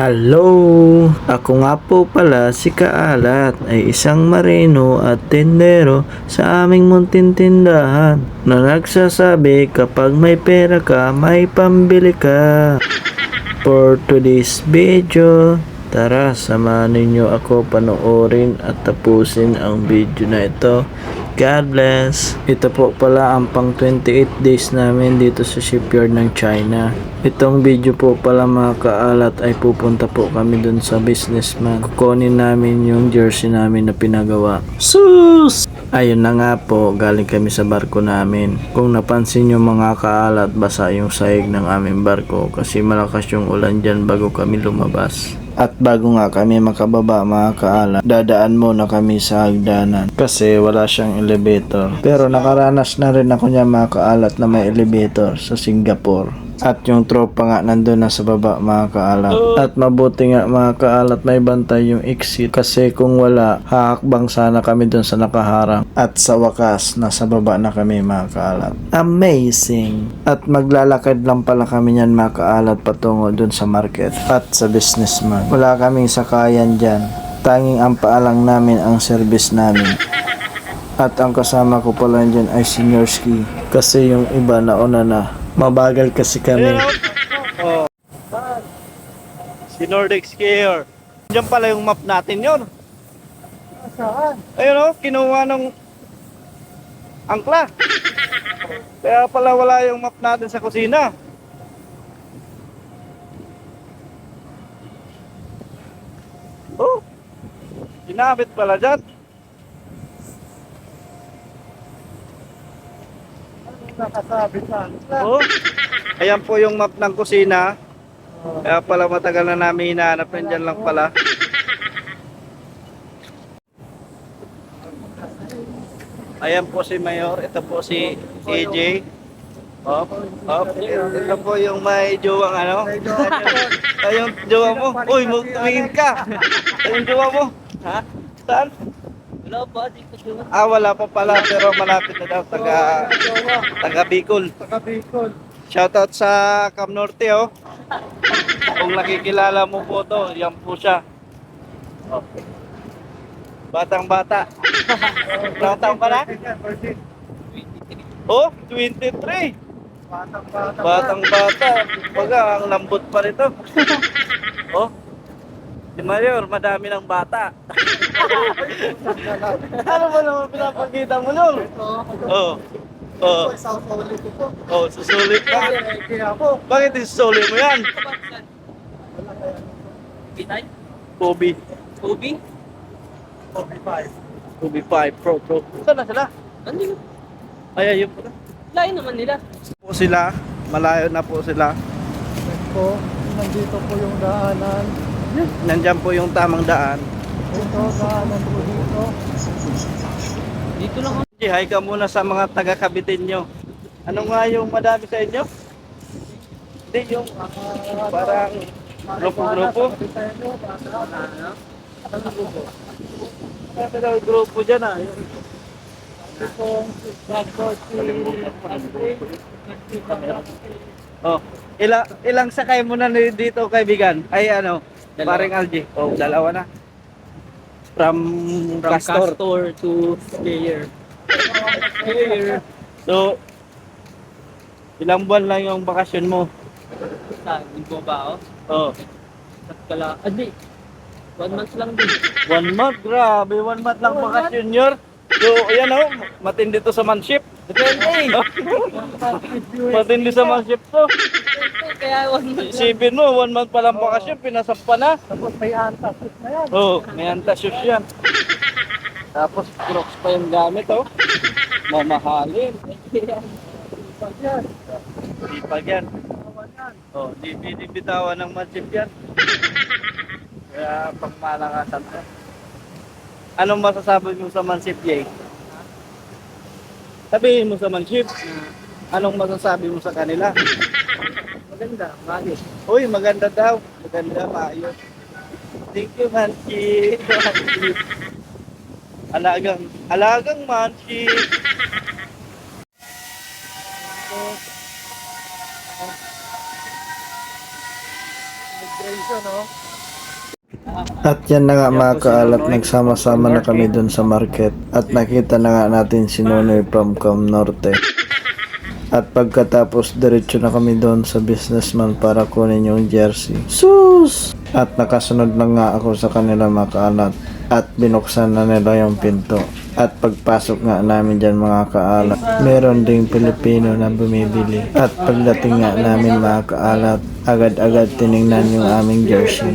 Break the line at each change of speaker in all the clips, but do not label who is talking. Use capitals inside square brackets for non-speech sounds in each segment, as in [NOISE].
Hello! Ako nga po pala si Kaalat ay isang marino at tendero sa aming munting tindahan na nagsasabi kapag may pera ka, may pambili ka. [LAUGHS] For today's video, tara samahan ninyo ako panoorin at tapusin ang video na ito. God bless! Ito po pala ang pang 28 days namin dito sa shipyard ng China. Itong video po pala mga kaalat ay pupunta po kami dun sa businessman. Kukunin namin yung jersey namin na pinagawa. Sus! Ayun na nga po, galing kami sa barko namin. Kung napansin nyo mga kaalat, basa yung sahig ng aming barko kasi malakas yung ulan dyan bago kami lumabas. At bago nga kami makababa mga kaalat, dadaan muna kami sa hagdanan kasi wala siyang elevator. Pero nakaranas na rin ako niya mga kaalat na may elevator sa Singapore. At yung tropa nga nandun na sa baba mga kaalat. At mabuti nga mga kaalat may bantay yung exit. Kasi kung wala, haakbang sana kami dun sa nakaharang. At sa wakas, nasa baba na kami mga kaalat. Amazing! At maglalakad lang pala kami yan mga kaalat patungo dun sa market. At sa businessman. Wala kaming sakayan dyan. Tanging ang paalang namin ang service namin. At ang kasama ko pala dyan ay senior ski. Kasi yung iba nauna na. Mabagal kasi kami.
Oh. Si Nordic Skier. Diyan pala yung map natin yon.
Saan?
Ayun o, kinuha ng angkla. Kaya pala wala yung map natin sa kusina. Oh, ginamit pala dyan.
Nakasabit na.
Oh, ayan po yung map ng kusina. Kaya pala matagal na namin hinahanap. Nandyan lang pala. Ayan po si Mayor. Ito po si AJ. Hop, hop. Ito po yung may jowang ano. Ay, yung jowa mo. Uy, tumingin ka. Ay, yung jowa mo. Ha? Saan?
Wala pa, di ko sure.
Ah, wala pa pala. Pero malapit na daw. Taga, taga Bicol.
Taga Bicol.
Shoutout sa Cam Norte, oh. Kung nakikilala mo po to, yan po siya. Oh. Batang bata. [LAUGHS] Ilang taon ka na? Oh, 23.
Batang bata.
Batang bata. Baga, ang lambot pa rito. [LAUGHS] Oh. Si Mayor, madami ng bata. ano ba naman pinapakita mo nun? Oh. Oh.
Isang solid ko po.
Oh, susulit ka.
Kaya po.
Bakit isusulit mo yan?
Bitay?
Kobe.
Kobe?
Copy 5.
Kobe 5 Pro Pro. Saan na sila?
Andun.
Ay, ayun po.
Layo naman nila.
Po sila. Malayo na po sila.
Po. Nandito po yung daanan.
Nandyan po yung tamang daan.
Ito, daanan po dito.
Dito lang ako.
Hi ka muna sa mga taga-kabitin nyo. Ano nga yung madami sa inyo? Hindi, yung parang grupo-grupo. Ano daw yung grupo dyan ah? Yung- Oh, ilang ilang sakay mo na dito kaibigan? Ay ano. Paring Algie. Oh, dalawa na. From,
From
Castor.
Castor to Slayer. Slayer.
So, ilang buwan lang yung bakasyon mo?
Sa, di po ba ako?
Oh,
Sa kala. Ah, di. One month lang din.
one month, grabe, one month lang bakasyon yun. So, ayan oh, matindi to sa manship.
Depende. [LAUGHS]
matindi sa manship to.
Kaya one month lang.
Isipin mo, one month pa lang bakasyon, pinasampa na.
Tapos may antasit na yan.
Oh, may antasyos yan. Tapos, crocs pa yung gamit oh. Mamahalin.
Yan.
Di pa yan. Oh, di binibitawan ng manship yan. Kaya pagmalakasan ka. Anong masasabi mo sa manship, Jay? Sabihin mo sa manship. Anong masasabi mo sa kanila?
Maganda. Bagay.
Uy, maganda daw. Maganda, maayos. Thank you, manship. [LAUGHS] Alagang, alagang manship.
Vibration, no?
At yan na nga mga kaalat, nagsama-sama na kami dun sa market at nakita na nga natin si Nonoy from Cam Norte. At pagkatapos diretso na kami doon sa businessman para kunin yung jersey. Sus! At nakasunod na nga ako sa kanila mga kaalat at binuksan na nila yung pinto. At pagpasok nga namin dyan mga kaalat, meron ding Pilipino na bumibili. At pagdating nga namin mga kaalat, agad-agad tiningnan yung aming jersey.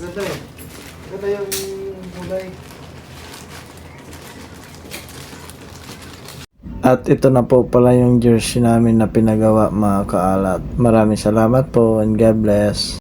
Ganda eh. Ganda yung kulay.
At ito na po pala yung jersey namin na pinagawa mga kaalat. Maraming salamat po and God bless.